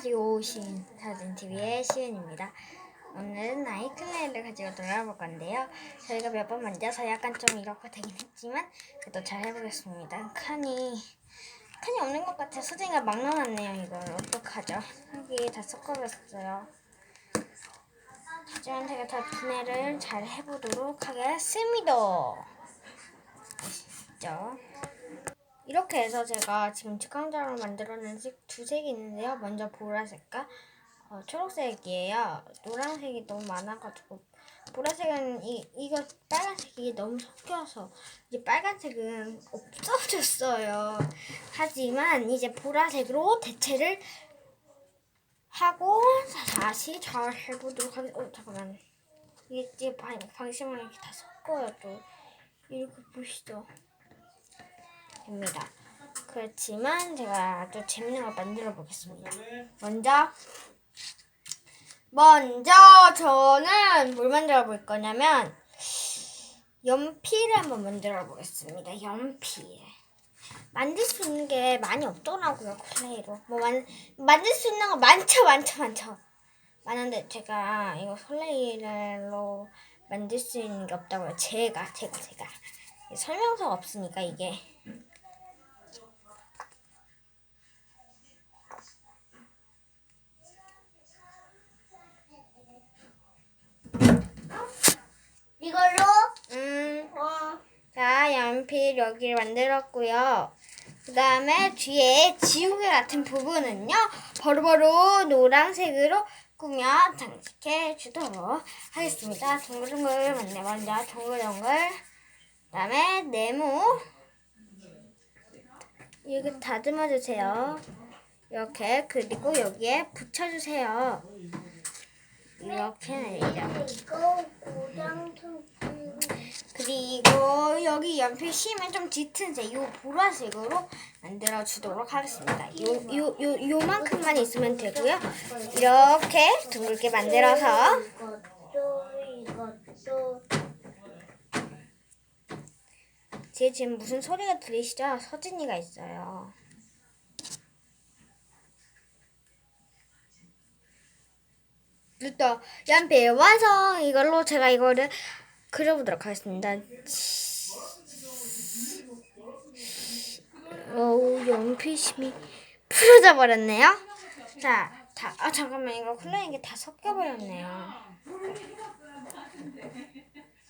안녕하세요. 시은 사진TV의 시은입니다. 오늘은 아이클레이를 가지고 놀아볼 건데요. 저희가 몇 번 만져서 약간 좀 이렇게 되긴 했지만 그래도 잘 해보겠습니다. 칸이 칸이 없는 것 같아요. 소진이가 막 넣어놨네요. 이걸 어떡하죠? 여기 다 섞어봤어요. 하지만 제가 다 분해를 잘 해보도록 하겠습니다. 아시죠? 이렇게 해서 제가 지금 직광자로 만들어낸 색 두 색이 있는데요. 먼저 보라색과 어, 초록색이에요. 노란색이 너무 많아가지고 보라색은 이 이거 빨간색이 너무 섞여서 이제 빨간색은 없어졌어요. 하지만 이제 보라색으로 대체를 하고 다시 잘 해보도록 하겠습니다. 어, 잠깐만 이게 방심을 이렇게 다 섞어요 또 이렇게 보시죠. 됩니다. 그렇지만 제가 아주 재밌는 걸 만들어 보겠습니다. 먼저 먼저 저는 뭘 만들어 볼 거냐면 연필을 한번 만들어 보겠습니다. 연필. 만들 수 있는 게 많이 없더라고요 클레이로. 뭐 만, 만들 수 있는 거 많죠 많죠 많죠. 많은데 제가 이거 클레이로 만들 수 있는 게 없다고요. 제가 제가 제가 설명서가 없으니까 이게 이걸로 음, 어, 자, 연필 여기를 만들었고요. 그 다음에 뒤에 지우개 같은 부분은요, 바로바로 노란색으로 꾸며 장식해 주도록 하겠습니다. 둥글둥글 만내 먼저 둥글둥글. 그 다음에 네모. 이렇게 다듬어 주세요. 이렇게 그리고 여기에 붙여주세요. 이렇게 내리죠. 이거 그리고 여기 연필 심은 좀 짙은 색, 요 보라색으로 만들어 주도록 하겠습니다. 요, 요, 요, 요 만큼만 있으면 되고요. 이렇게 둥글게 만들어서 제 지금 무슨 소리가 들리시죠? 서진이가 있어요. 일단 연필 완성! 이걸로 제가 이거를 그려보도록 하겠습니다. 어우 연필심이 풀어져 버렸네요. 자, 다, 아 잠깐만 이거 클레인 게다 섞여 버렸네요.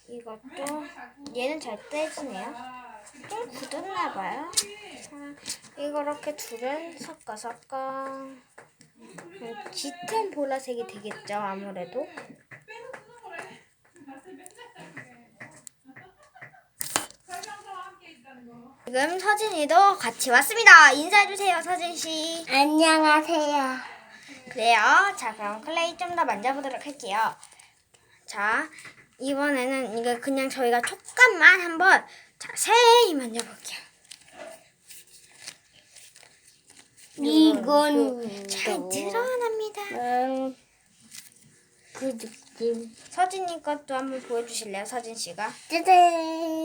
이것도 얘는 잘 떼지네요. 좀 굳었나 봐요. 자, 이거 이렇게 둘은 섞어 섞어. 음, 짙은 보라색이 되겠죠 아무래도. 지금 서진이도 같이 왔습니다. 인사해주세요, 서진 씨. 안녕하세요. 그래요. 자, 그럼 클레이 좀 더 만져보도록 할게요. 자, 이번에는 이거 그냥 저희가 촉감만 한번 자세히 만져볼게요. 이건 잘 드러납니다. 음, 그 느낌. 서진이 것도 한번 보여주실래요, 서진 씨가? 짜잔.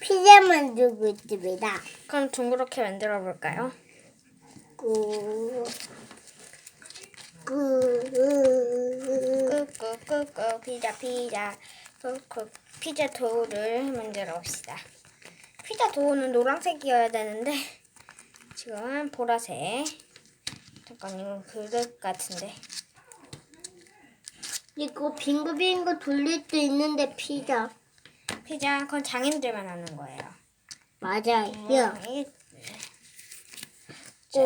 피자 만들고 있습니다. 그럼 둥그렇게 만들어 볼까요? 꾸. 꾸. 꾹꾹꾹꾹 피자 피자 꾹꾹 피자 도우를 만들어 봅시다. 피자 도우는 노란색이어야 되는데 지금은 보라색. 잠깐 이건 그릇 같은데. 이거 빙글빙글 돌릴 수 있는데 피자. 피자 그건 장인들만 하는 거예요. 맞아요. 이게- 자,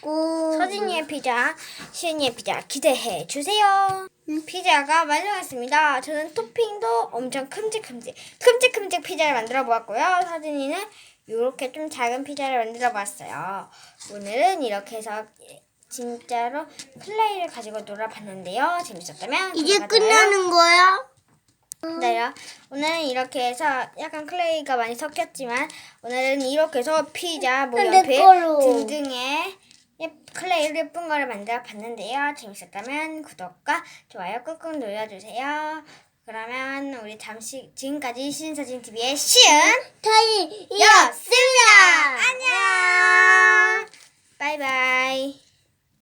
꾸. 서진이의 피자, 시은이의 피자 기대해 주세요. 피자가 완성했습니다. 저는 토핑도 엄청 큼직큼직, 큼직큼직 피자를 만들어 보았고요. 서진이는 이렇게 좀 작은 피자를 만들어 봤어요. 오늘은 이렇게 해서 진짜로 클레이를 가지고 놀아봤는데요. 재밌었다면 이제 구독과 좋아요 끝나는 거야? 기다려. 오늘은 이렇게 해서 약간 클레이가 많이 섞였지만 오늘은 이렇게 해서 피자, 뭐 근데 연필 걸로. 등등의 예- 클레이를 예쁜 거를 만들어 봤는데요. 재밌었다면 구독과 좋아요 꾹꾹 눌러주세요. 그러면 우리 잠시 지금까지 시은사진 TV의 시은 타이 였습니다. 안녕. 바이바이.